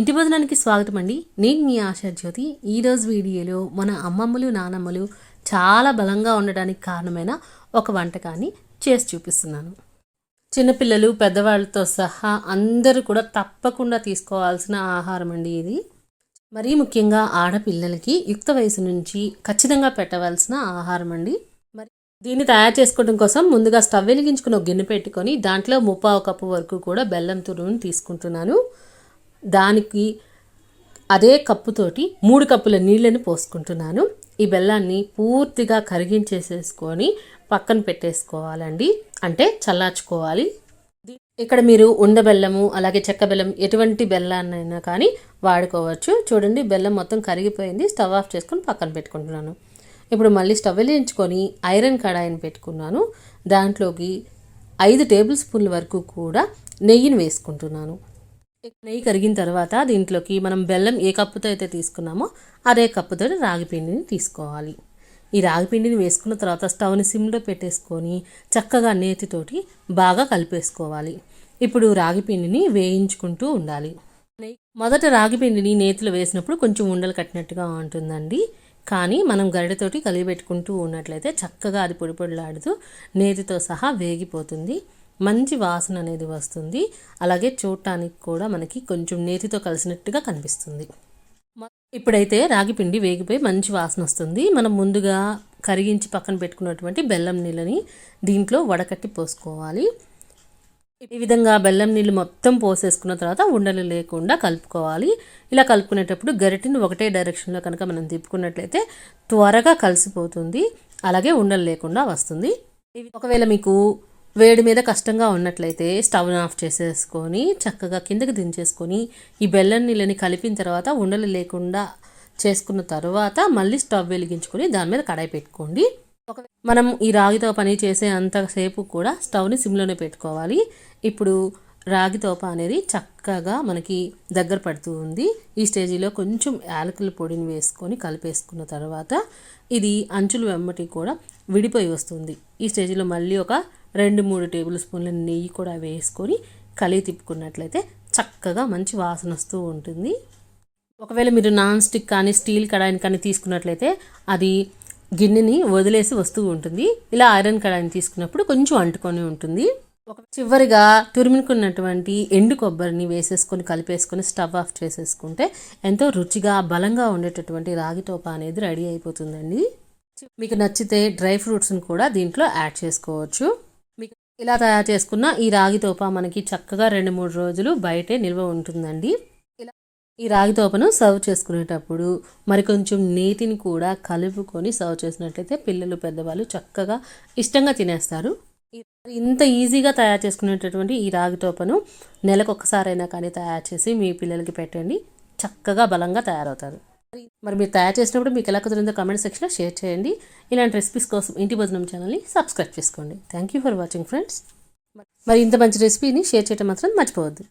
ఇంటి భోజనానికి స్వాగతం అండి. నేను మీ ఆశా జ్యోతి. ఈరోజు వీడియోలో మన అమ్మమ్మలు నానమ్మలు చాలా బలంగా ఉండడానికి కారణమైన ఒక వంటకాన్ని చేసి చూపిస్తున్నాను. చిన్నపిల్లలు పెద్దవాళ్ళతో సహా అందరూ కూడా తప్పకుండా తీసుకోవాల్సిన ఆహారం అండి ఇది. మరీ ముఖ్యంగా ఆడపిల్లలకి యుక్త వయసు నుంచి ఖచ్చితంగా పెట్టవలసిన ఆహారం అండి. మరి దీన్ని తయారు చేసుకోవడం కోసం ముందుగా స్టవ్ వెలిగించుకుని ఒక గిన్నె పెట్టుకొని దాంట్లో ముప్పావు కప్పు వరకు కూడా బెల్లం తురుని తీసుకుంటున్నాను. దానికి అదే కప్పుతోటి మూడు కప్పుల నీళ్ళని పోసుకుంటున్నాను. ఈ బెల్లాన్ని పూర్తిగా కరిగించేసేసుకొని పక్కన పెట్టేసుకోవాలండి. అంటే చల్లార్చుకోవాలి. ఇక్కడ మీరు ఉండబెల్లము అలాగే చెక్క బెల్లం ఎటువంటి బెల్లాన్నైనా కానీ వాడుకోవచ్చు. చూడండి బెల్లం మొత్తం కరిగిపోయింది. స్టవ్ ఆఫ్ చేసుకొని పక్కన పెట్టుకుంటున్నాను. ఇప్పుడు మళ్ళీ స్టవ్ వెలిగించుకొని ఐరన్ కడాయిని పెట్టుకున్నాను. దాంట్లోకి ఐదు టేబుల్ స్పూన్ల వరకు కూడా నెయ్యిని వేసుకుంటున్నాను. నెయ్యి కరిగిన తర్వాత దీంట్లోకి మనం బెల్లం ఏ కప్పుతో అయితే తీసుకున్నామో అదే కప్పుతో రాగి పిండిని తీసుకోవాలి. ఈ రాగి పిండిని వేసుకున్న తర్వాత స్టవ్ని సిమ్లో పెట్టేసుకొని చక్కగా నేతితోటి బాగా కలిపేసుకోవాలి. ఇప్పుడు రాగిపిండిని వేయించుకుంటూ ఉండాలి. మొదట రాగిపిండిని నేతిలో వేసినప్పుడు కొంచెం ఉండలు కట్టినట్టుగా ఉంటుందండి. కానీ మనం గరిటతోటి కలిపెట్టుకుంటూ ఉన్నట్లయితే చక్కగా అది పొడి పొడిలాడుతూ నేతితో సహా వేగిపోతుంది. మంచి వాసన అనేది వస్తుంది. అలాగే చూడటానికి కూడా మనకి కొంచెం నేతితో కలిసినట్టుగా కనిపిస్తుంది. ఇప్పుడైతే రాగి పిండి వేగిపోయి మంచి వాసన వస్తుంది. మనం ముందుగా కరిగించి పక్కన పెట్టుకున్నటువంటి బెల్లం నీళ్ళని దీంట్లో వడకట్టి పోసుకోవాలి. ఈ విధంగా బెల్లం నీళ్ళు మొత్తం పోసేసుకున్న తర్వాత ఉండలు లేకుండా కలుపుకోవాలి. ఇలా కలుపుకునేటప్పుడు గరిటిని ఒకటే డైరెక్షన్లో కనుక మనం తిప్పుకున్నట్లయితే త్వరగా కలిసిపోతుంది. అలాగే ఉండలు లేకుండా వస్తుంది. ఒకవేళ మీకు వేడి మీద కష్టంగా ఉన్నట్లయితే స్టవ్ని ఆఫ్ చేసేసుకొని చక్కగా కిందకి దించేసుకొని ఈ బెల్లం నీళ్ళని కలిపిన తర్వాత ఉండలు లేకుండా చేసుకున్న తర్వాత మళ్ళీ స్టవ్ వెలిగించుకొని దాని మీద కడాయి పెట్టుకోండి. ఒక మనం ఈ రాగితో పని చేసే అంతసేపు కూడా స్టవ్ని సిమ్లోనే పెట్టుకోవాలి. ఇప్పుడు రాగి తోప అనేది చక్కగా మనకి దగ్గర పడుతూ ఉంది. ఈ స్టేజీలో కొంచెం యాలకుల పొడిని వేసుకొని కలిపేసుకున్న తర్వాత ఇది అంచులు వెమ్మటి కూడా విడిపోయి వస్తుంది. ఈ స్టేజీలో మళ్ళీ ఒక రెండు మూడు టేబుల్ స్పూన్ల నెయ్యి కూడా వేసుకొని కలిగి తిప్పుకున్నట్లయితే చక్కగా మంచి వాసన వస్తూ ఉంటుంది. ఒకవేళ మీరు నాన్ స్టిక్ కానీ స్టీల్ కడాయిని కానీ తీసుకున్నట్లయితే అది గిన్నెని వదిలేసి వస్తూ ఉంటుంది. ఇలా ఐరన్ కడాయిని తీసుకున్నప్పుడు కొంచెం అంటుకొని ఉంటుంది. ఒక చివరిగా తురిమినుకున్నటువంటి ఎండు కొబ్బరిని వేసేసుకొని కలిపేసుకొని స్టవ్ ఆఫ్ చేసేసుకుంటే ఎంతో రుచిగా బలంగా ఉండేటటువంటి రాగి తోప అనేది రెడీ అయిపోతుందండి. మీకు నచ్చితే డ్రై ఫ్రూట్స్ని కూడా దీంట్లో యాడ్ చేసుకోవచ్చు. మీకు ఇలా తయారు చేసుకున్న ఈ రాగి తోప మనకి చక్కగా రెండు మూడు రోజులు బయటే నిల్వ ఉంటుందండి. ఇలా ఈ రాగి తోపను సర్వ్ చేసుకునేటప్పుడు మరి కొంచెం నేతిని కూడా కలుపుకొని సర్వ్ చేసినట్లయితే పిల్లలు పెద్దవాళ్ళు చక్కగా ఇష్టంగా తినేస్తారు. ఇంత ఈజీగా తయారు చేసుకునేటటువంటి ఈ రాగి తోపను నెలకు ఒక్కసారైనా కానీ తయారు చేసి మీ పిల్లలకి పెట్టండి. చక్కగా బలంగా తయారవుతారు. మరి మీరు తయారు చేసినప్పుడు మీకు ఎలా కుదిరిందో కామెంట్ సెక్షన్లో షేర్ చేయండి. ఇలాంటి రెసిపీస్ కోసం ఇంటి భోజనం ఛానల్ని సబ్స్క్రైబ్ చేసుకోండి. Thank you for watching friends మరి ఇంత మంచి రెసిపీని షేర్ చేయడం మాత్రం మర్చిపోవద్దు.